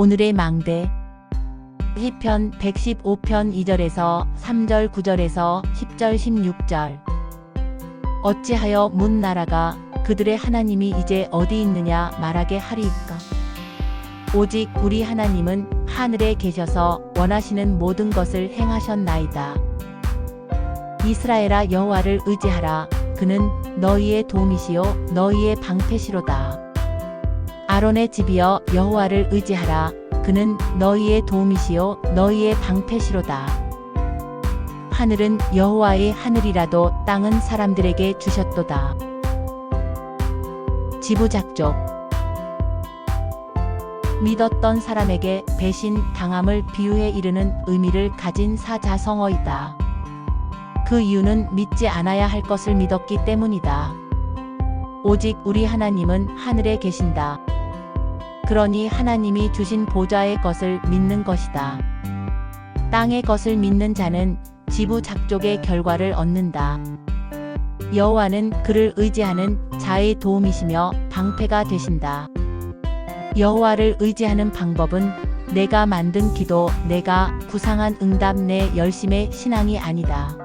오늘의 망대. 시편 115편 2절에서 3절 9절에서 10절 16절. 어찌하여 문 나라가 그들의 하나님이 이제 어디 있느냐 말하게 하리이까? 오직 우리 하나님은 하늘에 계셔서 원하시는 모든 것을 행하셨나이다. 이스라엘아 여호와를 의지하라. 그는 너희의 도움이시요 너희의 방패시로다 아론의 집이여 여호와를 의지하라 그는 너희의 도움이시요 너희의 방패시로다 하늘은 여호와의 하늘이라도 땅은 사람들에게 주셨도다 지부작족 믿었던 사람에게 배신 당함을 비유해 이르는 의미를 가진 사자성어이다. 그 이유는 믿지 않아야 할 것을 믿었기 때문이다. 오직 우리 하나님은 하늘에 계신다. 그러니 하나님이 주신 보좌의 것을 믿는 것이다. 땅의 것을 믿는 자는 지부 작족의 결과를 얻는다. 여호와는 그를 의지하는 자의 도움이시며 방패가 되신다. 여호와를 의지하는 방법은 내가 만든 기도, 내가 구상한 응답 내 열심의 신앙이 아니다.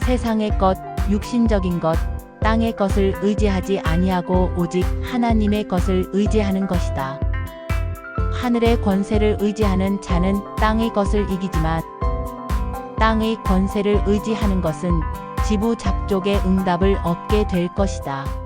세상의 것, 육신적인 것, 땅의 것을 의지하지 아니하고 오직 하나님의 것을 의지하는 것이다. 하늘의 권세를 의지하는 자는 땅의 것을 이기지만 땅의 권세를 의지하는 것은 지부 작족의 응답을 얻게 될 것이다.